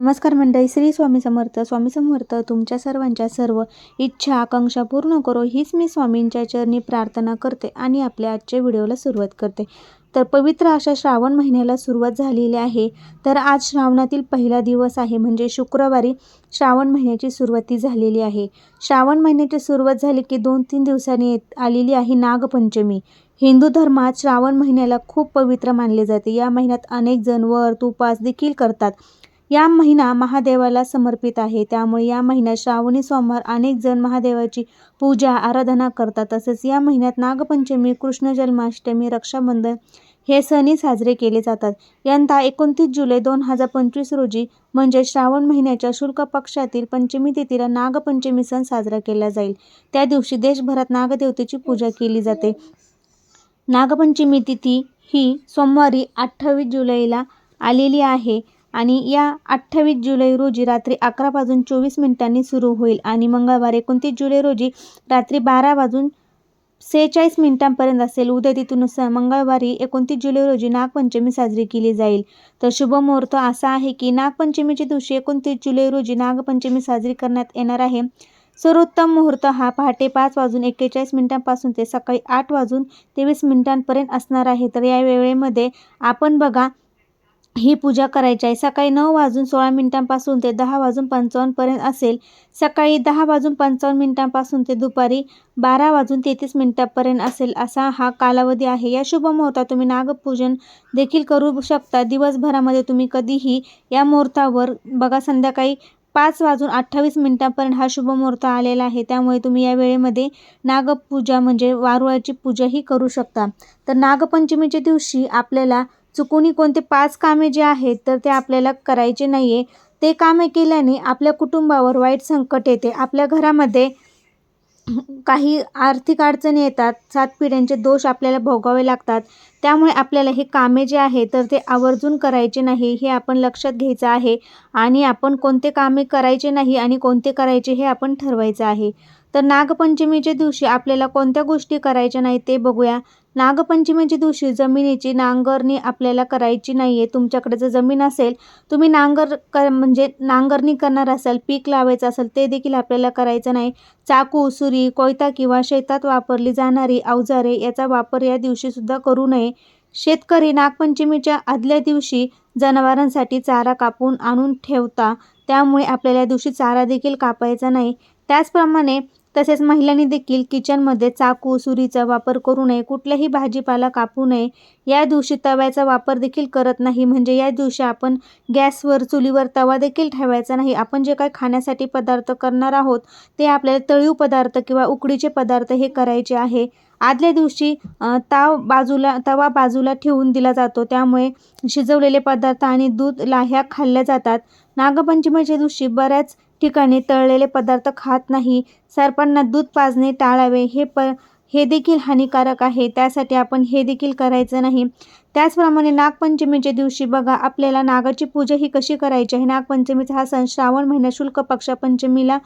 नमस्कार मंडळी श्री स्वामी समर्थ. स्वामी समर्थ तुमच्या सर्वांच्या सर्व इच्छा आकांक्षा पूर्ण करो. हीच मी स्वामींच्या चरणी प्रार्थना करते आणि आपल्या आजच्या व्हिडिओला सुरुवात करते. तर पवित्र अशा श्रावण महिन्याला सुरुवात झालेली आहे. तर आज श्रावणातील पहिला दिवस आहे म्हणजे शुक्रवारी श्रावण महिन्याची सुरुवाती झालेली आहे. श्रावण महिन्याची सुरुवात झाली की दोन तीन दिवसांनी येत आलेली आहे नागपंचमी. हिंदू धर्मात श्रावण महिन्याला खूप पवित्र मानले जाते. या महिन्यात अनेक जण व्रत उपास देखील करतात. या महिना महादेवाला समर्पित आहे. त्यामुळे या महिन्यात श्रावणी सोमवार अनेक जण महादेवाची पूजा आराधना करतात. तसेच या महिन्यात नागपंचमी कृष्ण जन्माष्टमी रक्षाबंधन हे सणही साजरे केले जातात. यंदा एकोणतीस जुलै दोन हजार पंचवीस रोजी म्हणजे श्रावण महिन्याच्या शुल्क पक्षातील पंचमी तिथीला नागपंचमी सण साजरा केला जाईल. त्या दिवशी देशभरात नागदेवतेची पूजा केली जाते. नागपंचमी तिथी ही सोमवारी अठ्ठावीस जुलैला आलेली आहे. आणि या अठ्ठावीस जुलै रोजी रात्री अकरा वाजून चोवीस मिनिटांनी सुरू होईल आणि मंगळवार एकोणतीस जुलै रोजी रात्री बारा वाजून सेहेचाळीस मिनिटांपर्यंत असेल. उद्या तिथून मंगळवारी एकोणतीस जुलै रोजी नागपंचमी साजरी केली जाईल. तर शुभ मुहूर्त असा आहे की नागपंचमीच्या दिवशी एकोणतीस जुलै रोजी नागपंचमी साजरी करण्यात येणार आहे. सर्वोत्तम मुहूर्त हा पहाटे पाच वाजून एक्केचाळीस मिनिटांपासून ते सकाळी आठ वाजून तेवीस मिनिटांपर्यंत असणार आहे. तर या वेळेमध्ये आपण बघा ही पूजा करायची आहे. सकाळी नऊ वाजून सोळा मिनिटांपासून ते दहा वाजून पंचावन्नपर्यंत असेल. सकाळी दहा वाजून पंचावन्न मिनिटांपासून ते दुपारी बारा वाजून तेहतीस मिनिटांपर्यंत असेल असा हा कालावधी आहे. या शुभ मुहूर्तात तुम्ही नागपूजन देखील करू शकता. दिवसभरामध्ये तुम्ही कधीही या मुहूर्तावर बघा संध्याकाळी पाच वाजून अठ्ठावीस मिनिटांपर्यंत हा शुभ मुहूर्त आलेला आहे. त्यामुळे तुम्ही या वेळेमध्ये नागपूजा म्हणजे वारुळाची पूजाही करू शकता. तर नागपंचमीच्या दिवशी आपल्याला चुकून कोणते पाच कामे जे आहेत तर ते आपल्याला करायचे नाही आहे ते कामे केल्याने आपल्या कुटुंबावर वाईट संकट येते. आपल्या घरामध्ये काही आर्थिक अडचणी येतात. सात पिढ्यांचे दोष आपल्याला भोगावे लागतात. त्यामुळे आपल्याला हे कामे जे आहे तर ते आवर्जून करायचे नाही हे आपण लक्षात घ्यायचं आहे. आणि आपण कोणते कामे करायचे नाही आणि कोणते करायचे हे आपण ठरवायचं आहे. तर नागपंचमीच्या दिवशी आपल्याला कोणत्या गोष्टी करायच्या नाही ते बघूया. नागपंचमीच्या दिवशी जमिनीची नांगरणी आपल्याला करायची नाही आहे तुमच्याकडे जर जमीन असेल तुम्ही नांगर कर म्हणजे नांगरणी करणार असाल पीक लावायचं असेल ते देखील आपल्याला करायचं नाही. चाकू सुरी कोयता किंवा शेतात वापरली जाणारी अवजारे याचा वापर या दिवशीसुद्धा करू नये. शेतकरी नागपंचमीच्या आदल्या दिवशी जनावरांसाठी चारा कापून आणून ठेवता त्यामुळे आपल्याला या दिवशी चारा देखील कापायचा नाही. त्याचप्रमाणे तसेच महिलांनी देखील किचनमध्ये चाकू सुरीचा वापर करू नये कुठल्याही भाजीपाला कापू नये. या दिवशी तव्याचा वापर देखील करत नाही. म्हणजे या दिवशी आपण गॅसवर चुलीवर तवा देखील ठेवायचा नाही. आपण जे काही खाण्यासाठी पदार्थ करणार आहोत ते आपल्याला तळीव पदार्थ किंवा उकडीचे पदार्थ हे करायचे आहे. आदल्या दिवशी ताव बाजूला तवा बाजूला ठेवून दिला जातो. त्यामुळे शिजवलेले पदार्थ आणि दूध लाह्या खाल्ल्या जातात. नागपंचमीच्या दिवशी बऱ्याच ठिकाणी तळलेले पदार्थ खात नाही. सर्पांना दूध पाजणे टाळावे हे प हे देखील हानिकारक आहे. त्यासाठी आपण हे देखील करायचं नाही. त्याचप्रमाणे नागपंचमीच्या दिवशी बघा आपल्याला नागाची पूजा ही कशी करायची आहे? नागपंचमीचा हा सण श्रावण महिना शुल्क पक्ष पंचमीला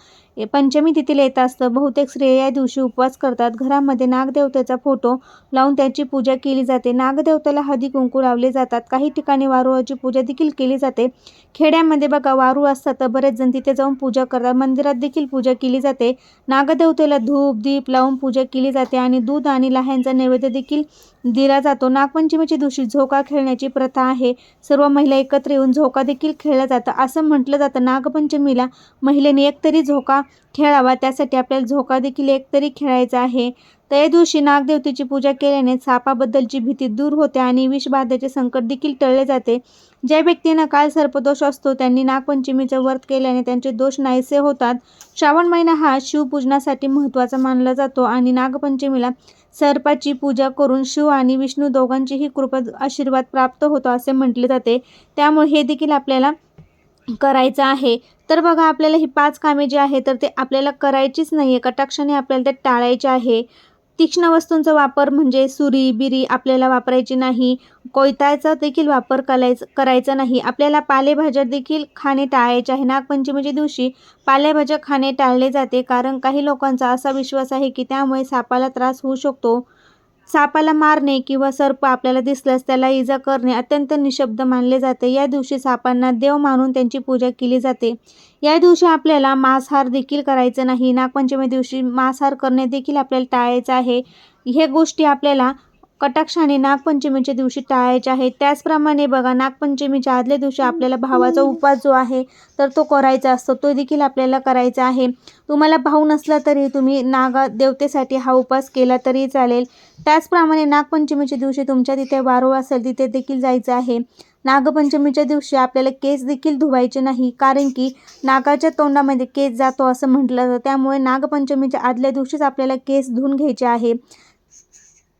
पंचमी तिथीला येत असतं. बहुतेक स्त्रिया या दिवशी उपवास करतात. घरामध्ये नागदेवतेचा फोटो लावून त्याची पूजा केली जाते. नागदेवतेला हदी कुंकू लावले जातात. काही ठिकाणी वारुळाची पूजा देखील केली जाते. खेड्यामध्ये बघा वारूळ असतात तर बरेच जण तिथे जाऊन पूजा करतात. मंदिरात देखील पूजा केली जाते. नागदेवतेला धूप दीप लावून पूजा केली जाते आणि दूध आणि लह्यांचा नैवेद्य देखील दिला जातो. नागपंचमीच्या दिवशी झोका खेळण्याची प्रथा आहे. सर्व महिला एकत्र येऊन झोका देखील खेळला जातं असं म्हटलं जातं. नागपंचमीला महिलेने एकतरी झोका खेळावा. त्यासाठी आपल्याला झोका देखील एकतरी खेळायचा आहे. त्या दिवशी नागदेवतेची पूजा केल्याने सापाबद्दलची भीती दूर होते आणि विषबाधाचे संकट देखील टळले जाते. ज्या व्यक्तींना काल सर्पदोष असतो त्यांनी नागपंचमीचं व्रत केल्याने त्यांचे दोष नाहीसे होतात. श्रावण महिना हा शिवपूजनासाठी महत्त्वाचा मानला जातो आणि नागपंचमीला सर्पाची पूजा करून शिव आणि विष्णू दोघांचीही कृपा आशीर्वाद प्राप्त होतो असे म्हटले जाते. त्यामुळे हे देखील आपल्याला करायचं आहे. तर बघा आपल्याला ही पाच कामे जी आहे तर ते आपल्याला करायचीच नाही आहे कटाक्षाने आपल्याला ते टाळायचे आहे. तीक्ष्ण वस्तूंचा वापर म्हणजे सुरी बिरी आपल्याला वापरायची नाही. कोयताचा देखील वापर करायचा करायचा नाही. आपल्याला पालेभाज्या देखील खाणे टाळायचे आहे. नागपंचमीच्या दिवशी पालेभाज्या खाणे टाळले जाते. कारण काही लोकांचा असा विश्वास आहे की त्यामुळे सापाला त्रास होऊ शकतो. सापाला मारणे किंवा सर्प आपल्याला दिसल्यास त्याला इजा करणे अत्यंत निशब्द मानले जाते. या दिवशी सापांना देव मानून त्यांची पूजा केली जाते. या दिवशी आपल्याला मांसाहार देखील करायचं नाही. नागपंचमी दिवशी मांसाहार करणे देखील आपल्याला टाळायचं आहे. हे गोष्टी आपल्याला कटाक्षाने नागपंचमीच्या दिवशी टाळायचे आहे. त्याचप्रमाणे बघा नागपंचमीच्या आदल्या दिवशी आपल्याला भावाचा उपास जो आहे तर तो करायचा असतो. तो देखील आपल्याला करायचा आहे. तुम्हाला भाऊ नसला तरी तुम्ही नागा देवतेसाठी हा उपास केला तरी चालेल. त्याचप्रमाणे नागपंचमीच्या दिवशी तुमच्या तिथे वारो असेल तिथे देखील जायचं आहे. नागपंचमीच्या दिवशी आपल्याला केस देखील धुवायचे नाही कारण की नागाच्या तोंडामध्ये केस जातो असं म्हटलं जातं. त्यामुळे नागपंचमीच्या आदल्या दिवशीच आपल्याला केस धुवून घ्यायचे आहे.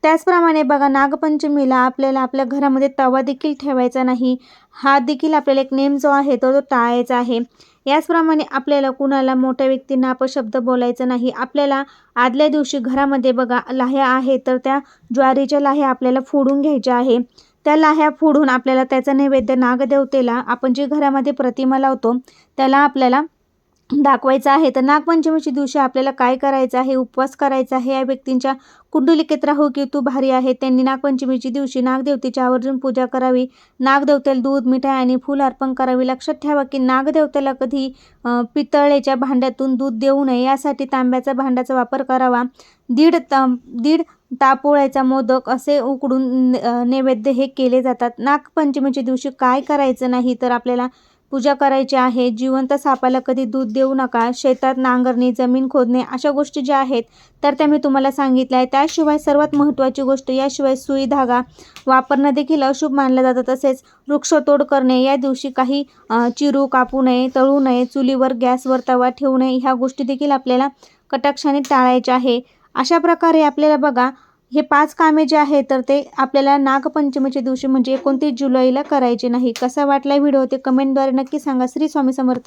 त्याचप्रमाणे बघा नागपंचमीला आपल्याला आपल्या घरामध्ये तवा देखील ठेवायचा नाही. हा देखील आपल्याला एक नेम जो आहे तो तो टाळायचा आहे. याचप्रमाणे आपल्याला कुणाला मोठ्या व्यक्तींना अपशब्द बोलायचा नाही. आपल्याला आदल्या दिवशी घरामध्ये बघा लाह्या आहे तर त्या ज्वारीच्या लाह्या आपल्याला फोडून घ्यायच्या आहे. त्या लाह्या फोडून आपल्याला त्याचा नैवेद्य नागदेवतेला आपण जी घरामध्ये प्रतिमा लावतो त्याला आपल्याला दाखवायचं आहे. तर नागपंचमीच्या दिवशी आपल्याला काय करायचं आहे? उपवास करायचा आहे. या व्यक्तींच्या कुंडलिकेत राहू की तू भारी आहे. त्यांनी नागपंचमीच्या दिवशी नागदेवतेची आवर्जून पूजा करावी. नागदेवतेला दूध मिठाई आणि फूल अर्पण करावी. लक्षात ठेवा की नागदेवतेला कधी पितळेच्या भांड्यातून दूध देऊ नये. यासाठी तांब्याचा भांड्याचा वापर करावा. दीड ता दीड तापोळ्याचा मोदक असे उकडून नैवेद्य हे केले जातात. नागपंचमीच्या दिवशी काय करायचं नाही? तर आपल्याला पूजा करायची आहे. जिवंत सापाला कधी दूध देऊ नका. शेतात नांगरणे जमीन खोदणे अशा गोष्टी ज्या आहेत तर त्या मी तुम्हाला सांगितल्या आहे त्याशिवाय सर्वात महत्त्वाची गोष्ट याशिवाय सुई धागा वापरणं देखील अशुभ मानलं जातं. तसेच वृक्षतोड करणे या दिवशी काही चिरू कापू नये तळू नये चुलीवर गॅसवर तवा ठेवू नये ह्या गोष्टी देखील आपल्याला कटाक्षाने टाळायच्या आहे. अशा प्रकारे आपल्याला बघा हे पाच कामे जे आहेत तर ते आपल्याला नागपंचमीच्या दिवशी म्हणजे एकोणतीस जुलैला करायचे नाही. कसा वाटला व्हिडिओ? ते कमेंटद्वारे नक्की सांगा. श्री स्वामी समर्थ.